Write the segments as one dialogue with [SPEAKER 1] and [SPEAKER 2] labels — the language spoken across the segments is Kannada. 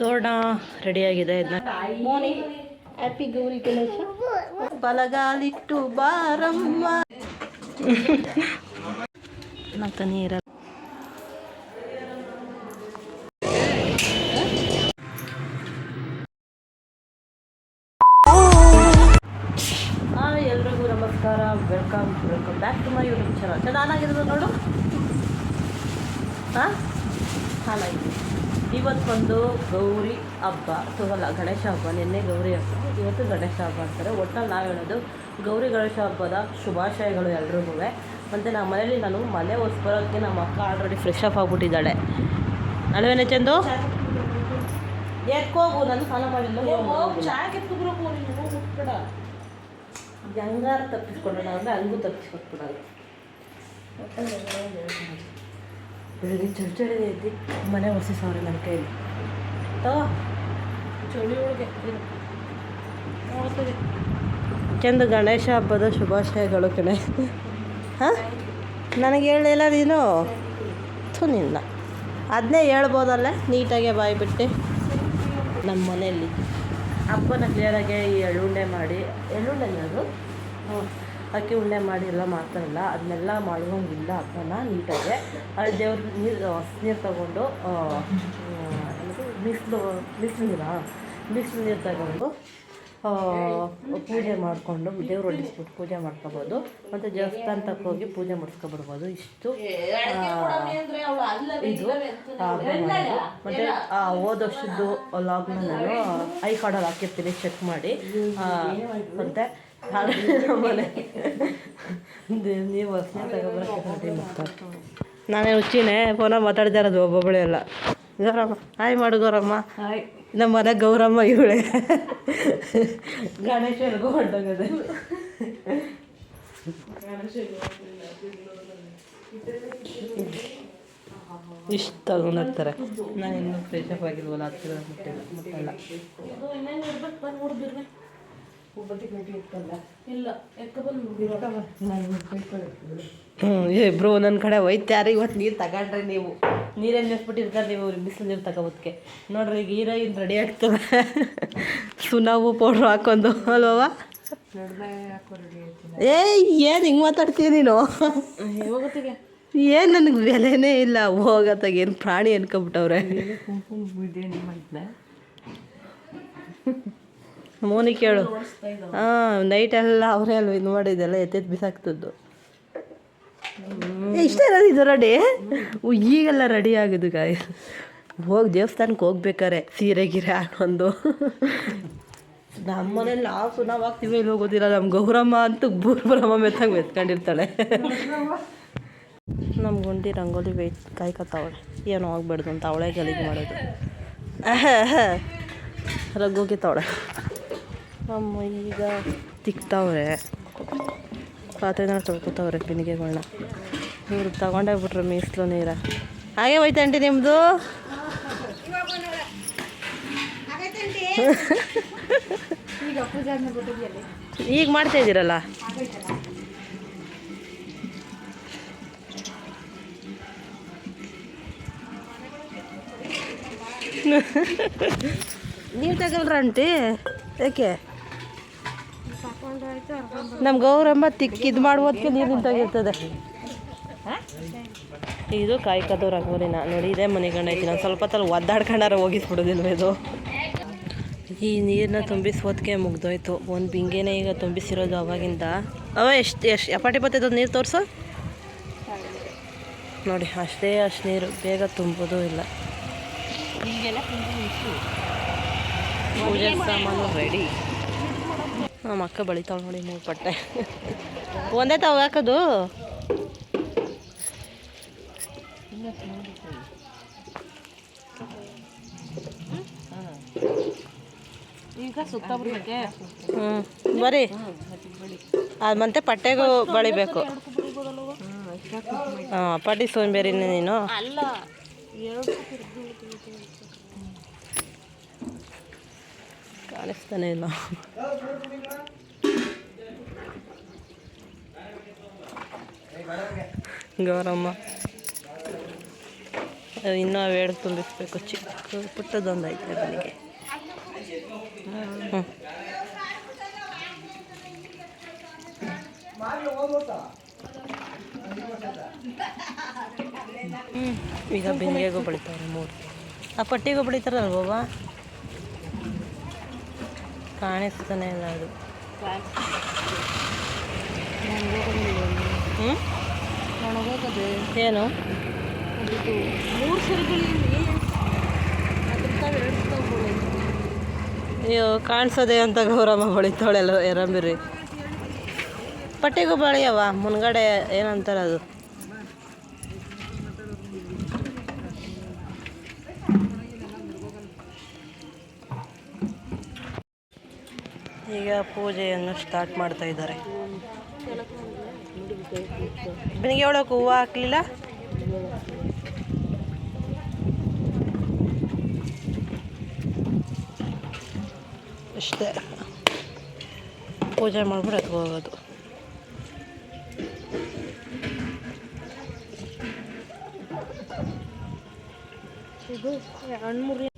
[SPEAKER 1] ತೋರಣ ರೆಡಿಯಾಗಿದೆ. ಮೋನಿ ಹ್ಯಾಪಿ ಗೌರಿ ಗಣೇಶ ಬಲಗಾಲಿಟ್ಟು ಬಾರಮ್ಮ. ಮತ್ತೆ ನೀರ ಹಾಯ್ ಎಲ್ರಿಗೂ ನಮಸ್ಕಾರ. Welcome welcome back to my YouTube channel ಚೆನ್ನಾಗಿರೋದು ನೋಡು. ಹಾಂ ಚೆನ್ನಾಗಿದೆ ಇವತ್ತು ಬಂದು ಗೌರಿ ಹಬ್ಬ. ಅಥವಾ ಗಣೇಶ ಹಬ್ಬ. ನಿನ್ನೆ ಗೌರಿ ಹಬ್ಬ. ಇವತ್ತು ಗಣೇಶ ಹಬ್ಬ ಅಂತಾರೆ. ಒಟ್ಟಲ್ಲಿ ನಾವು ಹೇಳೋದು ಗೌರಿ ಗಣೇಶ ಹಬ್ಬದ ಶುಭಾಶಯಗಳು ಎಲ್ರಿಗೂ. ಮತ್ತು ನಮ್ಮ ಮನೇಲಿ ನಾನು ಮನೆ ಹೊಸ್ಬರೋಕ್ಕೆ ನಮ್ಮ ಅಕ್ಕ ಆಲ್ರೆಡಿ ಫ್ರೆಶ್ ಅಪ್ ಆಗಿಬಿಟ್ಟಿದ್ದಾಳೆ. ಅಲ್ವೇನೆ ಚಂದು? ಹೋಗು? ನಾನು ಸ್ನಾನ ಮಾಡಿಲ್ಲ ಹೆಂಗಾರು ತಪ್ಪಿಸ್ಕೊಂಡ್ರೆ ಅಂದರೆ ಹಂಗೂ ತಪ್ಪಿಸ್ಕೊಟ್ಬಿಡೋದು ಬೆಳಗ್ಗೆ ಚಳಿ ಚಳಿ ಐತಿ ಮನೆ ಒಸಿ ಸಾವಿರ ನನ್ನ ಕೈಲಿ ತಗೋ ಚಳಿ ಒಳಗೆ ಚಂದ ಗಣೇಶ ಹಬ್ಬದ ಶುಭಾಶಯಗಳು ಕಣೆ. ಹಾಂ? ನನಗೆ ಹೇಳಿಲ್ಲ ನೀನು? ನಿನ್ನ. ಅದನ್ನೇ ಹೇಳ್ಬೋದಲ್ಲ? ನೀಟಾಗೆ ಬಾಯಿ ಬಿಟ್ಟು ನಮ್ಮ ಮನೆಯಲ್ಲಿ. ಹಬ್ಬನ ಕ್ಲಿಯರಾಗೆ ಈ ಎಳ್ಳುಂಡೆ ಮಾಡಿ. ಎಳ್ಳುಂಡೆ ಅದು? ಹ್ಞೂ ಅಕ್ಕಿ ಉಂಡೆ ಮಾಡಿ ಎಲ್ಲ ಮಾಡ್ತಾರಲ್ಲ, ಅದನ್ನೆಲ್ಲ ಮಾಡುವಂಗಿಲ್ಲ ಹಬ್ಬನ ನೀಟಾಗಿ. ಅಲ್ಲಿ ದೇವ್ರ ನೀರು ನೀರು ತಗೊಂಡು ಬಿಸಿಲು ಬಿಸಿಲು ನೀರಾ ಬಿಸಿಲು ನೀರು ತಗೊಂಡು ಪೂಜೆ ಮಾಡಿಕೊಂಡು ದೇವ್ರು ಹೊಡಿಸ್ಬಿಟ್ಟು ಪೂಜೆ ಮಾಡ್ಕೋಬೋದು. ಮತ್ತು ದೇವಸ್ಥಾನಕ್ಕೆ ಹೋಗಿ ಪೂಜೆ ಮಾಡಿಸ್ಕೊಬಿಡ್ಬೋದು ಇಷ್ಟು ಇದು ಮತ್ತು ಹೋದ ವರ್ಷದ್ದು ಲಾಗ್ನ ನಾನು ಐ ಕಾರ್ಡಲ್ಲಿ ಹಾಕಿರ್ತೀನಿ ಚೆಕ್ ಮಾಡಿ. ಮತ್ತೆ ನೀವು ನಾನೇ ಹುಚ್ಚಿನೇ ಫೋನ ಮಾತಾಡ್ತಾ ಇರೋದು ಒಬ್ಬೊಬ್ಬಳೆ ಎಲ್ಲ. ಗೌರಮ್ಮ ಹಾಯ್ ಮಾಡು ಗೌರಮ್ಮ. ನಮ್ಮ ಮನೆ ಗೌರಮ್ಮ ಇವಳೆ. ಗಣೇಶ ಇಷ್ಟು ತಗೊಂಡೋಗ್ತಾರೆ ನಾನು ಇನ್ನೂ ಫ್ರೆಶ್ ಅಪ್ ಆಗಿಲ್ವಲ್ಲ ಹತ್ತಿರ ಮುಟ್ಟಿಲ್ಲ. ಮುಟ್ಟಲ್ಲ ಹ್ಞೂ ಇಬ್ರು ನನ್ನ ಕಡೆ ಒಯ್ತಾರೆ ಇವತ್ತು ನೀರು ತಗೊಂಡ್ರೆ ನೀವು. ನೀರೇನು ನಿಲ್ಸ್ಬಿಟ್ಟಿರ್ತಾರೆ ನೀವು ಬಿಸಿಲು ನೀರು ತಗೋಬೋದಕ್ಕೆ ನೋಡ್ರಿ ಈಗ ಹೀರೋಯಿನ್ ರೆಡಿ ಆಗ್ತದೆ. ಸುನಾವು ಪೌಡ್ರ್ ಹಾಕೊಂಡು ಅಲ್ವಾ ಏ ಏನು ಹಿಂಗೆ ಮಾತಾಡ್ತೀಯ ನೀನು? ಏನು ನನಗೆ ಬೆಲೆನೇ ಇಲ್ಲ ಹೋಗತ್ತಾಗ ಏನು ಪ್ರಾಣಿ ಅನ್ಕೊಬಿಟ್ಟವ್ರೆ. ಮೋನಿ ಕೇಳು. ಹಾಂ ನೈಟ್ ಎಲ್ಲ ಅವರೇ ಅಲ್ವ ಇದು ಮಾಡಿದ್ದೆಲ್ಲ ಎತ್ತೆತ್ ಬಿಸಾಕ್ತದ್ದು. ಇಷ್ಟ ಇರೋದು ಇದು ರೆಡಿ ಈಗೆಲ್ಲ ರೆಡಿ ಆಗೋದು ಗಾಯ ಹೋಗಿ ದೇವಸ್ಥಾನಕ್ಕೆ ಹೋಗ್ಬೇಕಾರೆ ಸೀರೆ ಗಿರೆ ಹಾಕೊಂಡು. ನಮ್ಮನೇಲಿ ನಾವು ಸುನಾವ್ ಆಗ್ತೀವಿ ಇಲ್ಲಿ ಹೋಗೋದಿಲ್ಲ ನಮ್ಮ ಗೌರಮ್ಮ ಅಂತೂ ಗೌರಮ್ಮ ಮೆತ್ತಂಗೆ ಮೆತ್ಕೊಂಡಿರ್ತಾಳೆ. ನಮ್ಮ ಗುಂಡಿ ರಂಗೋಲಿ ವೇಟ್ ಕಾಯ್ಕೊತಾವಳೆ ಏನೋ ಆಗ್ಬಾರ್ದು ಅಂತ ಅವಳೇ ಗಲೀಜು ಮಾಡೋದು. ರಗ್ಗೋಗಿತ್ತವಳೆ ನಮ್ಮ ಈಗ ತಿಕ್ತಾವ್ರೆ. ಪಾತ್ರೆನ ತೊಳ್ಕೊತಾವ್ರೆ ಬಿನಿಗೆಗಳನ್ನ ಇವ್ರು ತಗೊಂಡೇ ಬಿಟ್ರು ಮೀಸಲು ನೀರ. ಹಾಗೆ ಹೋಯ್ತಂಟಿ ನಿಮ್ಮದು ಈಗ ಮಾಡ್ತಾ ಇದ್ದೀರಲ್ಲ? ನೀರು ತಗೊಳ್ರ ಏಕೆ? ಯಾಕೆ ನಮ್ಮ ಗೌರಮ್ಮ ತಿಕ್ಕಿ ಇದು ಮಾಡುವುದಕ್ಕೆ ನೀರು ನಿಂತಾಗಿರ್ತದೆ. ಇದು ಕಾಯ್ಕದು ರಂಗೋಲಿನ ನೋಡಿ, ಇದೇ ಮನೆಗಂಡ ಐತಿ. ನಾನು ಸ್ವಲ್ಪ ತಲೆ ಒದ್ದಾಡ್ಕೊಂಡಾರ ಹೋಗಿಸ್ಬಿಡೋದಿಲ್ವ ಇದು. ಈ ನೀರನ್ನ ತುಂಬಿಸೋದಕ್ಕೆ ಮುಗ್ದೋಯ್ತು. ಒಂದು ಬಿಂಗೆನೇ ಈಗ ತುಂಬಿಸಿರೋದು ಅವಾಗಿಂದ. ಅವ ಎಷ್ಟು ಎಷ್ಟು ಎಪಾಟಿ ಬರ್ತೈತೆ ನೀರು ತೋರಿಸು? ನೋಡಿ, ಅಷ್ಟೇ ಅಷ್ಟು ನೀರು. ಬೇಗ ತುಂಬೋದು ಇಲ್ಲ. ಪೂಜೆ ಸಾಮಾನು ರೆಡಿ ನಮ್ಮ ಅಕ್ಕ ಬಳಿತಾವ್ ನೋಡಿ ಮೂರು ಪಟ್ಟೆ ಒಂದೇ ತಾವು ಹಾಕೋದು.
[SPEAKER 2] ಈಗ ಸುತ್ತ
[SPEAKER 1] ಹ್ಞೂ ಬರೀ. ಅದು ಮತ್ತೆ ಪಟ್ಟೆಗೂ ಬಳಿಬೇಕು. ಹಾಂ ಪಟ್ಟಿ ಸೋಂಬೇರಿನೇ ನೀನು.
[SPEAKER 2] ಅಲ್ಲ
[SPEAKER 1] ಕಾಣಿಸ್ತಾನೆ ಇಲ್ಲ ಗೌರಮ್ಮ. ಇನ್ನೂ ಅವೇಳು ತುಂಬಿಸ್ಬೇಕು, ಚಿಕ್ಕ ಪುಟ್ಟದೊಂದು ಐತೆ ನನಗೆ ಹ್ಞೂ ಈಗ ಬಿಂದಿಗೆಗೂ ಬೆಳಿತಾವ್ರೆ ಮೂರು. ಆ ಪಟ್ಟಿಗೂ ಬೆಳಿತಾರಲ್ವ ಕಾಣಿಸ್ತಾನೆ ಇಲ್ಲ ಅದು. ಏನು? ಅಯ್ಯೋ, ಕಾಣಿಸೋದೆ ಅಂತ ಗೌರಮ್ಮ ಹೊಳಿತಾಳೆಲ್ಲ ಎರಂಬಿರಿ ಪಟ್ಟಿಗೂ ಬಳಿಯವ ಮುನ್ಗಡೆ ಏನಂತಾರೆ ಅದು ಈಗ ಪೂಜೆಯನ್ನು ಸ್ಟಾರ್ಟ್ ಮಾಡ್ತಾ ಇದ್ದಾರೆ. ಬೆಳಿಗ್ಗೆ ಹೇಳೋಕೆ ಹೂವು ಹಾಕ್ಲಿಲ್ಲ? ಅಷ್ಟೇ. ಪೂಜೆ ಮಾಡ್ಬಿಟ್ಟು ಹೋಗೋದು.
[SPEAKER 2] ಇದು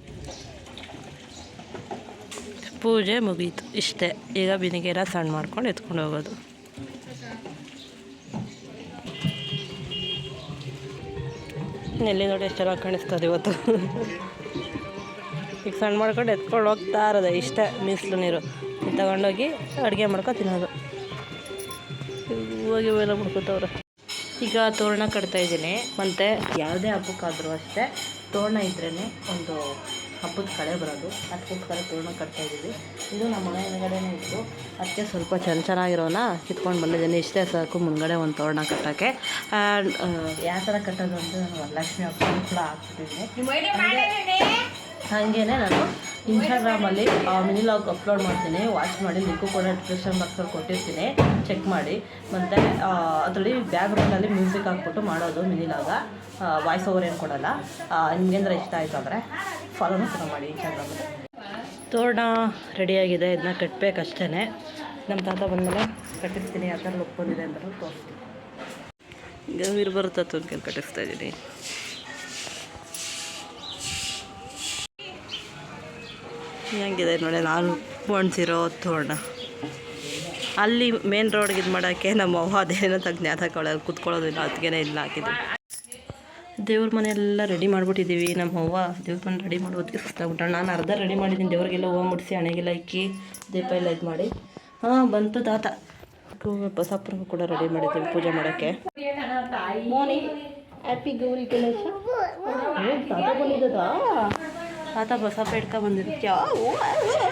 [SPEAKER 1] ಪೂಜೆ ಮುಗೀತು. ಇಷ್ಟೇ. ಈಗ ಬಿನಿಗೆರ ಸಣ್ಣ ಮಾಡ್ಕೊಂಡು ಎತ್ಕೊಂಡು ಹೋಗೋದು. ನೆಲ್ಲಿ ನೋಡಿ ಎಷ್ಟು ಚೆನ್ನಾಗಿ ಕಾಣಿಸ್ತದೆ ಇವತ್ತು. ಈಗ ಸಣ್ಣ ಮಾಡ್ಕೊಂಡು ಎತ್ಕೊಂಡು ಹೋಗ್ತಾ ಇರೋದೆ. ಇಷ್ಟೇ. ಮೀಸಲು ನೀರು. ತಗೊಂಡೋಗಿ ಅಡುಗೆ ಮಾಡ್ಕೊ ತಿನ್ನೋದು. ಹೋಗಿ ಎಲ್ಲ ಮುಡ್ಕೊತವ್ರೆ ಈಗ ತೋರಣ ಕಟ್ತಾಯಿದ್ದೀನಿ ಮತ್ತು ಯಾವುದೇ ಹಬ್ಬಕ್ಕಾದರೂ ಅಷ್ಟೇ, ತೋರಣ ಇದ್ರೇ ಒಂದು ಹಬ್ಬದ ಕಡೆ ಬರೋದು. ಅದಕ್ಕೋಸ್ಕರ ತೋರಣ ಕಟ್ತಾ ಇದ್ದೀವಿ. ಇದು ನಮ್ಮ ಮನೆ ಹಿಂದ್ಗಡೆನೇ ಇತ್ತು. ಅದಕ್ಕೆ ಸ್ವಲ್ಪ ಚೆನ್ನ ಚೆನ್ನಾಗಿರೋನ ಕಿತ್ಕೊಂಡು ಬಂದಿದ್ದೀನಿ. ಇಷ್ಟೇ ಸಾಕು ಮುಂದ್ಗಡೆ ಒಂದು ತೋರಣ ಕಟ್ಟೋಕ್ಕೆ. ಯಾವ ಥರ ಕಟ್ಟೋದು ಅಂದರೆ ನಾನು ವರಲಕ್ಷ್ಮಿ ಹಬ್ಬ ಕೂಡ ಹಾಕ್ಬಿಟ್ಟಿದ್ದೀನಿ. ಹಾಗೇನೆ ನಾನು ಇನ್ಸ್ಟಾಗ್ರಾಮಲ್ಲಿ ಮಿನಿ ಲಾಗ್ ಅಪ್ಲೋಡ್ ಮಾಡ್ತೀನಿ. ವಾಚ್ ಮಾಡಿ ಲಿಂಕು ಕೂಡ ಡಿಸ್ಕ್ರಿಪ್ಷನ್ ಬಾಕ್ಸಲ್ಲಿ ಕೊಟ್ಟಿರ್ತೀನಿ. ಚೆಕ್ ಮಾಡಿ. ಮತ್ತು ಅದರಲ್ಲಿ ಬ್ಯಾಕ್ಗ್ರೌಂಡಲ್ಲಿ ಮ್ಯೂಸಿಕ್ ಹಾಕ್ಬಿಟ್ಟು ಮಾಡೋದು ಮಿನಿ ಲಾಗ ವಾಯ್ಸ್ ಓವರ್ ಏನು ಕೊಡೋಲ್ಲ. ನಿಮಗೇಂದ್ರೆ ಇಷ್ಟ ಆಯಿತು ಅಂದರೆ ಫಾಲೋನು ಕೂಡ ಮಾಡಿ ಇನ್ಸ್ಟಾಗ್ರಾಮಲ್ಲಿ ತೋರಣ ರೆಡಿಯಾಗಿದೆ ಇದನ್ನ ಕಟ್ಟಬೇಕಷ್ಟೇ ನಮ್ಮ ತಾತ ಬಂದಮೇಲೆ ಕಟ್ಟಿಸ್ತೀನಿ. ಯಾವ ಥರ ಲುಕ್ ಬಂದಿದೆ ಅಂತ ತೋರಿಸ್ತೀನಿ. ಈಗ ಬರುತ್ತೆ ಅಂತ ಕಟ್ಟಿಸ್ತಾ ಇದ್ದೀನಿ. ಹೆಂಗಿದೆ ನೋಡಿ, ನಾನು ಪೋಣಿಸಿರೋ ತೋರಣ. ಅಲ್ಲಿ ಮೇನ್ ರೋಡ್ಗೆ ಇದು ಮಾಡೋಕ್ಕೆ ನಮ್ಮ ಅವ್ವ ಅದೇನೋ ತಜ್ಞ ತಗೊಳ್ಳೋದು ಕುತ್ಕೊಳ್ಳೋದಿಲ್ಲ ಅದಕ್ಕೇನೆ ಇಲ್ಲ ಹಾಕಿದ್ವಿ ದೇವ್ರ ಮನೆಯೆಲ್ಲ ರೆಡಿ ಮಾಡಿಬಿಟ್ಟಿದ್ದೀವಿ ನಮ್ಮ ಅವ್ವ ದೇವ್ರ ಮನೆ ರೆಡಿ ಮಾಡೋದಕ್ಕೆ ಸುಸ್ತಾಗ್ಬಿಟ್ಟ ನಾನು ಅರ್ಧ ರೆಡಿ ಮಾಡಿದ್ದೀನಿ, ದೇವ್ರಿಗೆಲ್ಲ ಹೂವು ಮುಡಿಸಿ, ಹಣೆಗೆಲ್ಲ ಇಕ್ಕಿ, ದೀಪ ಎಲ್ಲ ಇದು ಮಾಡಿ. ಹಾಂ, ಬಂತು ತಾತ. ಬಸಪ್ಪನಿಗೂ ಕೂಡ ರೆಡಿ ಮಾಡಿದ್ದೀವಿ ಪೂಜೆ ಮಾಡೋಕ್ಕೆ. ಹ್ಯಾಪಿ ಗೌರಿ ಗಣೇಶ. ತಾತ ತಾತ ಬಸಪ್ಪ ಇಟ್ಕೊ ಬಂದಿರುತ್ತೆ.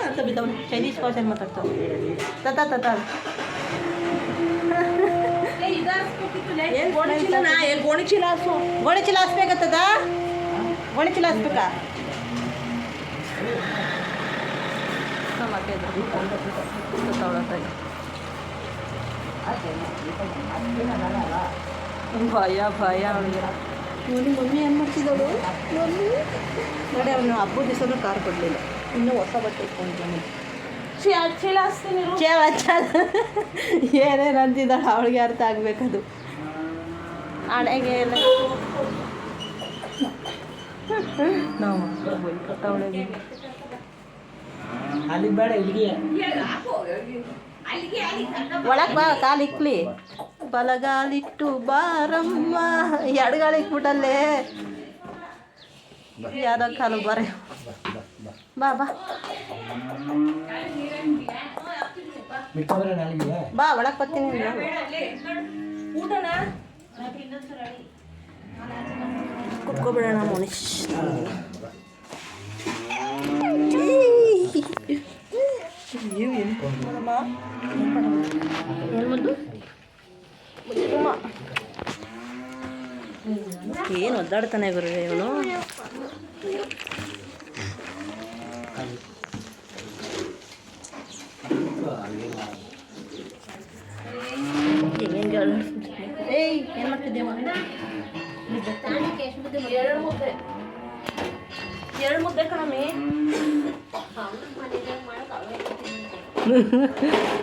[SPEAKER 1] ಅಂತ ಬಿದ್ದವನು. ಚೈನೀಸ್ ಭಾಷೆ ಮಾತಾಡ್ತಾವೆ ತಾತ ತಾತ. ಗೋಣಿ ಚೀಲ ಹಾಸು ಗೋಣಿ ಚೀಲ ಹಾಸ್ಬೇಕತ್ತದ ಗೋಣಿ ಚೀಲ ಹಾಸ್ಬೇಕಾ ಭಯ ಭಯ. ಅವನಿಗೆ ನೋಡಿ ಮಮ್ಮಿ ಏನು ಮಾಡ್ತಿದ್ದಳು? ಮಮ್ಮಿ? ನೋಡಿ ಅವನು ಹಬ್ಬದ ದಿವಸನೂ ಕಾರ್ ಕೊಡಲಿಲ್ಲ. ಇನ್ನೂ ಹೊಸ ಬಟ್ಟೆ ಇಟ್ಕೊಂಡು
[SPEAKER 2] ಚೀಲ ಹಾಸ್ತೀನಿ
[SPEAKER 1] ಏನೇನು ಅಂತಿದ್ದಾಳೆ ಅವಳಿಗೆ ಅರ್ಥ ಆಗ್ಬೇಕದು. ಹಣೆಗೆ ಎಲ್ಲ ನಾವು ಅವಳಿಗೆ. ಒಳಗೆ ಬಾ ಕಾಲು ಇಕ್ಲಿ. ಬಲಗಾಲಿಟ್ಟು ಬಾರಮ್ಮ. ಎಡಗಾಲಿ ಬಿಡಲ್ಲೇ ಯಾರೋ ಕಾಲು ಬರ. ಬಾ ಬಾ. ಬಾ ಒಳಗೆ ಬರ್ತೀನಿ ಕುತ್ಕೊಬಿಡೋಣ ಮೋನಿಶ್ ಏನು ಒದ್ದಾಡ್ತಾನೆ ಗುರು ಇವನು? ಹೆಂಗೆ ಏಯ್ ಏನು ಮಾಡ್ತಿದ್ದೆ
[SPEAKER 2] ಎರಡು ಮುದ್ದೆ.
[SPEAKER 1] ಎರಡು ಮುದ್ದೆ ಕಣಮಿ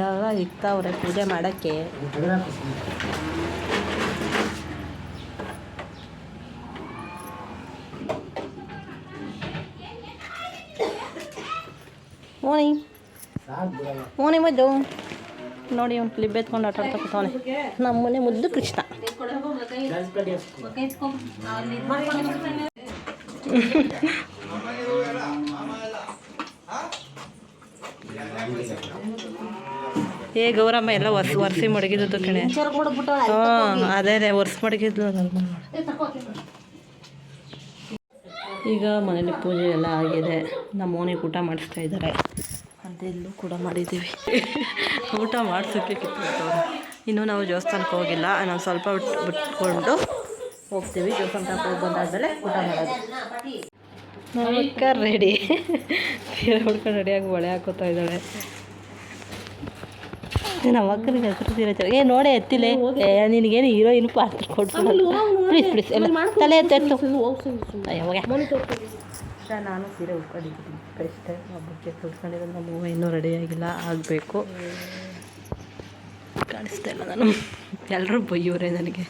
[SPEAKER 1] ಯಾವಾಗ ಇಕ್ತಾವ್ರೆ ಪೂಜೆ ಮಾಡಕ್ಕೆ.
[SPEAKER 3] ಓನಿ
[SPEAKER 1] ಓನಿ ಮದ್ದು ನೋಡಿ ಅವ್ನು ಕ್ಲಿಬ್ ಎತ್ಕೊಂಡು ಆಟ ಆಡ್ತಾ ಕೂತವನೆ. ನಮ್ಮ ಮನೆ ಮುದ್ದು ಕೃಷ್ಣ. ಏ ಗೌರಮ್ಮ, ಎಲ್ಲ ಒರ್ಸ್, ಒರ್ಸಿ ಮಡಗಿದ್ದು ಕಣೆ. ಹಾಂ, ಅದೇ ಮಡಗಿದ್ಲು ನನ್ನ ಈಗ ಮನೇಲಿ ಪೂಜೆ ಎಲ್ಲ ಆಗಿದೆ. ನಮ್ಮ ಮೋನಿಗೆ ಊಟ ಮಾಡಿಸ್ತಾ ಇದ್ದಾರೆ. ಅಂತ ಇಲ್ಲೂ ಕೂಡ ಮಾಡಿದ್ದೀವಿ. ಊಟ ಮಾಡಿಸೋಕ್ಕೆ ಕಿತ್ಬಿಟ್ಟವ್ರು. ಇನ್ನೂ ನಾವು ದೇವಸ್ಥಾನಕ್ಕೆ ಹೋಗಿಲ್ಲ. ನಾವು ಸ್ವಲ್ಪ ಬಿಟ್ಟು ಬಿಟ್ಕೊಂಡು ಹೋಗ್ತೀವಿ. ದೇವಸ್ಥಾನಕ್ಕೆ ಹೋಗಿ ಬಂದಾದಮೇಲೆ ಊಟ ಮಾಡೋದು. ನಮ್ಮ ಅಕ್ಕ ರೆಡಿ. ಸೀರೆ ಹುಡ್ಕೊಂಡು ರೆಡಿಯಾಗಿ ಒಳೆ ಹಾಕೋತಾ ಇದ್ದಾಳೆ. ನಮ್ಮ ಅಕ್ಕನಿಗೆ ಹೆಸರು ಸೀರೆ ಚೆನ್ನಾಗಿ ಏ ನೋಡೇ ಎತ್ತಿಲೆ. ಏ ನಿನಗೇನು ಹೀರೋಯಿನ್ ಪಾತ್ರ ಕೊಡ್ಸು ಪ್ಲೀಸ್ ಪ್ಲೀಸ್ ಎಲ್ಲ ತಲೆ ಎತ್ತೆತ್ತು ಯಾವಾಗ ನಾನು ಸೀರೆ ಉಟ್ಕೊಂಡಿದ್ದೀನಿ. ಅಷ್ಟೇ ಹಬ್ಬಕ್ಕೆ ಉಟ್ಕೊಂಡಿರೋದು ನಮ್ಮ ಹೂವು ಇನ್ನೂ ರೆಡಿಯಾಗಿಲ್ಲ ಆಗಬೇಕು. ಕಾಣಿಸ್ತಾ ಇಲ್ಲ ನಾನು. ಎಲ್ಲರೂ ಬೈಯೋರೆ ನನಗೆ.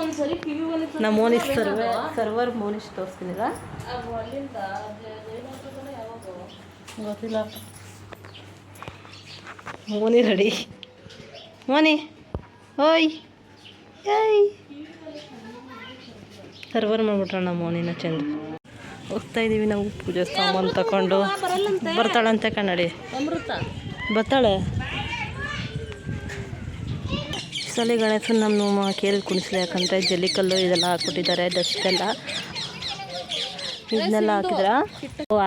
[SPEAKER 2] ಒಂದ್ಸರಿ ಕಿವಿ ಒಂದು
[SPEAKER 1] ನಮ್ಮ ಮೋನಿಶ್ ಸರ್ವರ್ ಸರ್ವರ್
[SPEAKER 2] ಮೋನಿಶ್ ತೋರಿಸ್ತೀನಿ
[SPEAKER 1] ಗೊತ್ತಿಲ್ಲ. ಮೋನಿ ರೆಡಿ ಮೋನಿ ಓಯ್ ಏಯ್. ಸರ್ವರ್ ಮಾಡ್ಬಿಟ್ರ ನಮ್ಮ ಮೋನಿನ ಚಂದ. ಹೋಗ್ತಾ ಇದ್ದೀವಿ ನಾವು ಪೂಜೆ ಸಾಮಾನು ತಗೊಂಡು ಬರ್ತಾಳಂತೆ ಕನ್ನಡಿ.
[SPEAKER 2] ಅಮೃತ.
[SPEAKER 1] ಬರ್ತಾಳೆ? ಈ ಸಲ ಗಣೇಶನ ನಮ್ಮ ಕೇಳಿ ಕುಣಿಸ್ಲಿ, ಯಾಕಂದರೆ ಜಲ್ಲಿಕಲ್ಲು ಇದೆಲ್ಲ ಹಾಕ್ಬಿಟ್ಟಿದ್ದಾರೆ ಡಸ್ಟ್ ಎಲ್ಲ. ಇದನ್ನೆಲ್ಲ ಹಾಕಿದ್ರೆ?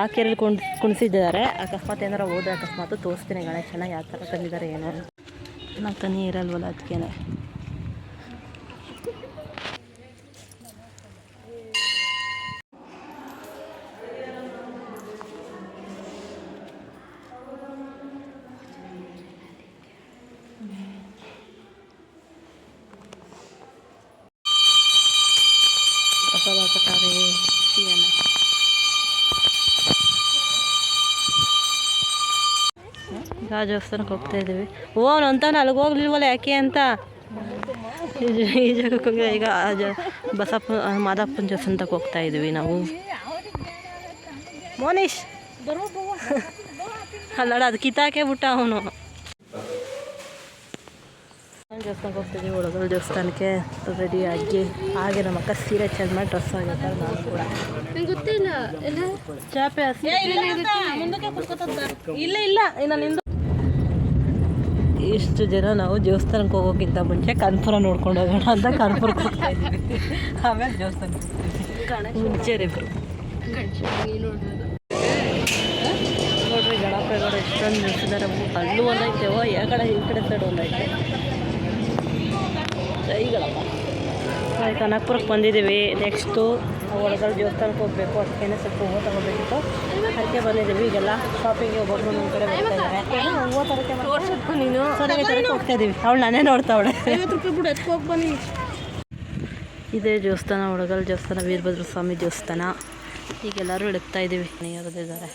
[SPEAKER 1] ಆ ಕೇರಲ್ಲಿ ಕುಣ್, ಕುಣಿಸಿದ್ದಾರೆ. ಅಕಸ್ಮಾತ್ ಏನಾರ ಹೋದ್ರೆ ಅಕಸ್ಮಾತ್ ತೋರಿಸ್ತೀನಿ ಗಣೇಶನ ಯಾವ ಥರ ತಂದಿದ್ದಾರೆ, ಏನೋ ನಾವು ತನಿ ಇರಲ್ವಲ್ಲ ಅದಕ್ಕೇನೆ ಈಗ ದೇವಸ್ಥಾನಕ್ಕೆ ಹೋಗ್ತಾ ಇದ್ದೀವಿ. ಓ ಅಂತ ಅಂತಾನೆ ಅಲ್ಲಿಗೆ ಹೋಗ್ಲಿಲ್ವಲ್ಲ ಯಾಕೆ ಅಂತ? ಈ ಜಾಗಕ್ಕೆ ಹೋಗಿ ಈಗ ಬಸಪ್ಪ ಮಾದಪ್ಪನ ದೇವಸ್ಥಾನಕ್ಕೆ ಹೋಗ್ತಾ ಇದ್ದೀವಿ ನಾವು. ಮೋನೀಶ್! ಅಲ್ಲಡ ಅದು ಕಿತ್ತಾಕೆ ಬಿಟ್ಟ ಅವನು. ದೇವಸ್ಥಾನಕ್ಕೆ ಹೋಗ್ತಿದ್ದೀವಿ ಒಳಗಡೆ ದೇವಸ್ಥಾನಕ್ಕೆ. ರೆಡಿ ಆಗಿ ಹಾಗೆ ನಮ್ಮ ಅಕ್ಕ ಸೀರೆ ಚೇಂಜ್ ಮಾಡಿ ಡ್ರೆಸ್ ಆಗಿರ್ತಾರೆ ನಾನು ಕೂಡ.
[SPEAKER 2] ಗೊತ್ತಿಲ್ಲ
[SPEAKER 1] ಚಾಪೆ
[SPEAKER 2] ಇಲ್ಲ ಇಲ್ಲ ನಿಂದು
[SPEAKER 1] ಇಷ್ಟು ಜನ ನಾವು ದೇವಸ್ಥಾನಕ್ಕೆ ಹೋಗೋಕ್ಕಿಂತ ಮುಂಚೆ ಕನ್ಪುರ ನೋಡ್ಕೊಂಡು ಹೋಗೋಣ ಅಂತ ಕನ್ಪುರಕ್ಕೆ ಹೋಗ್ತಾ ಇದ್ದೀವಿ ಆಮೇಲೆ ದೇವಸ್ಥಾನಕ್ಕೆ ಮುಂಚೆ ಇಬ್ಬರು ನೋಡ್ರಿ ಗಣಪಗಳು ಎಷ್ಟೊಂದು ನಿಲ್ಸಿದ್ದಾರೆ ಅಲ್ಲೂ ಒಂದೈತೆ. ಓ ಯಾವ ಕಡೆ, ಈ ಕಡೆ ಸೈಡ್ ಒಂದೈತೆ. ಜೈ ಗಣಪ ಹಾಯ್ ಕನಕಪುರಕ್ಕೆ ಬಂದಿದ್ದೀವಿ. ನೆಕ್ಸ್ಟು ಒಳಗಡೆ ದೇವಸ್ಥಾನಕ್ಕೆ ಹೋಗಬೇಕು ಅದಕ್ಕೇನೆ ಸ್ವಲ್ಪ ಹೂವು ತಗೋಬೇಕಿತ್ತು. ಅದಕ್ಕೆ ಬಂದಿದ್ದೀವಿ. ಈಗೆಲ್ಲ ಶಾಪಿಂಗ್ ಒಬ್ಬೊಬ್ರು ನಮ್ಮ ಕಡೆ ಬರ್ತಾ ಇದ್ದಾರೆ. ಹೂವು ತರಕ್ಕೆ
[SPEAKER 2] ನೀನು
[SPEAKER 1] ತರಕ್ಕೆ ಹೋಗ್ತಾ ಇದ್ದೀವಿ ಅವಳು ನಾನೇ ನೋಡ್ತಾವಳೆ
[SPEAKER 2] ಐವತ್ತು ರೂಪಾಯಿ ಬಿಡು ಎತ್ಕೊ ಹೋಗಿ ಬನ್ನಿ.
[SPEAKER 1] ಇದೇ ದೇವಸ್ಥಾನ ಒಳಗಲ್ ದೇವಸ್ಥಾನ ವೀರಭದ್ರ ಸ್ವಾಮಿ ದೇವಸ್ಥಾನ. ಈಗೆಲ್ಲರೂ ಹಿಡುಕ್ತಾ ಇದ್ದೀವಿ ಯಾರದಿದ್ದಾರೆ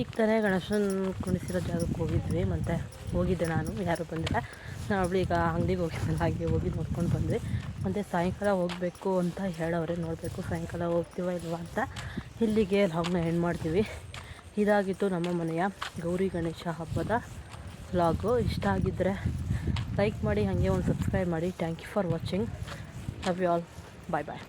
[SPEAKER 1] ಈಗ ತಾನೇ ಗಣೇಶನ ಕುಣಿಸಿರೋ ಜಾಗಕ್ಕೆ ಹೋಗಿದ್ವಿ, ಮತ್ತು ಹೋಗಿದ್ದೆ ನಾನು. ಯಾರು ಬಂದಿಲ್ಲ. ನಾವು ಈಗ ಅಂಗಡಿಗೆ ಹೋಗಿದ್ದಲ್ಲ ಹಾಗೆ ಹೋಗಿ ನೋಡ್ಕೊಂಡು ಬಂದ್ವಿ. ಮತ್ತು ಸಾಯಂಕಾಲ ಹೋಗಬೇಕು ಅಂತ ಹೇಳೋರೆ ನೋಡಬೇಕು ಸಾಯಂಕಾಲ ಹೋಗ್ತೀವ ಇಲ್ವಾ ಅಂತ. ಇಲ್ಲಿಗೆ ಲಾಗ್ನ ಎಂಡ್ ಮಾಡ್ತೀವಿ. ಇದಾಗಿತ್ತು ನಮ್ಮ ಮನೆಯ ಗೌರಿ ಗಣೇಶ ಹಬ್ಬದ ವ್ಲಾಗು ಇಷ್ಟ ಆಗಿದ್ದರೆ ಲೈಕ್ ಮಾಡಿ, ಹಾಗೆ ಒಂದು ಸಬ್ಸ್ಕ್ರೈಬ್ ಮಾಡಿ. Thank you for watching love you all bye bye